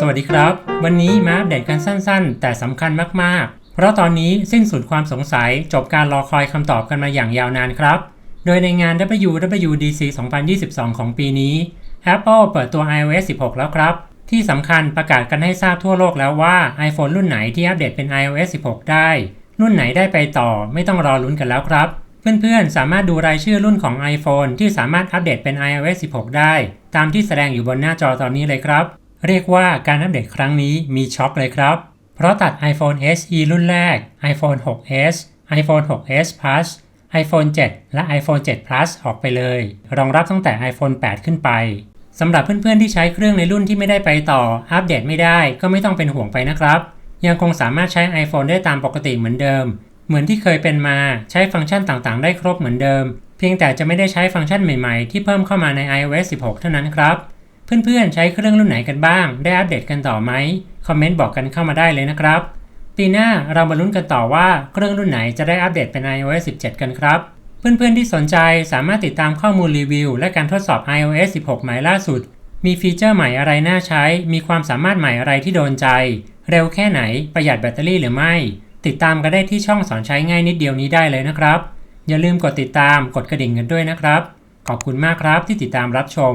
สวัสดีครับ วันนี้มาอัปเดตกันสั้นๆ แต่สำคัญมากๆ เพราะตอนนี้สิ้นสุดความสงสัยจบการรอคอยคำตอบกันมาอย่างยาวนานครับ โดยในงาน WWDC 2022 ของปีนี้ Apple เปิดตัว iOS 16 แล้วครับ ที่สำคัญประกาศกันให้ทราบทั่วโลกแล้วว่า iPhone รุ่นไหนที่อัปเดตเป็น iOS 16 ได้ รุ่นไหนได้ไปต่อไม่ต้องรอลุ้นกันแล้วครับเพื่อนๆ สามารถดูรายชื่อรุ่นของ iPhone ที่สามารถอัปเดตเป็น iOS 16 ได้ ตามที่แสดงอยู่บนหน้าจอตอนนี้เลยครับ เรียกว่าการอัปเดตครั้งนี้มีช็อกเลยครับ เพราะตัด iPhone SE รุ่นแรก iPhone 6s iPhone 6s Plus iPhone 7 และ iPhone 7 Plus ออกไปเลย รองรับตั้งแต่ iPhone 8 ขึ้นไปสำหรับเพื่อนๆที่ใช้เครื่องในรุ่นที่ไม่ได้ไปต่อ อัปเดตไม่ได้ก็ไม่ต้องเป็นห่วงไปนะครับ ยังคงสามารถใช้ iPhone ได้ตามปกติเหมือนเดิม เหมือนที่เคยเป็นมาใช้ฟังก์ชันต่างๆ ได้ครบเหมือนเดิม เพียงแต่จะไม่ได้ใช้ฟังก์ชันใหม่ๆ ที่เพิ่มเข้ามาใน iOS 16 เท่านั้นครับ เพื่อนๆใช้เครื่องรุ่นไหนกันบ้าง ได้อัปเดตกันต่อไหมคอมเมนต์บอกกันเข้ามาได้เลยนะครับ ปีหน้าเรามาลุ้นกันต่อว่าเครื่องรุ่นไหนจะได้อัปเดตเป็น iOS 17 กันครับ เพื่อนๆที่สนใจสามารถติดตามข้อมูลรีวิว และการทดสอบ iOS 16 ใหม่ล่าสุด มีฟีเจอร์ใหม่อะไรน่าใช้ มีความสามารถใหม่อะไรที่โดนใจ เร็วแค่ไหนประหยัดแบตเตอรี่หรือไม่ ติดตามกันได้ที่ช่องสอนใช้ง่ายนิดเดียวนี้ได้เลยนะครับ อย่าลืมกดติดตามกดกระดิ่งกันด้วยนะครับ ขอบคุณมากครับที่ติดตามรับชม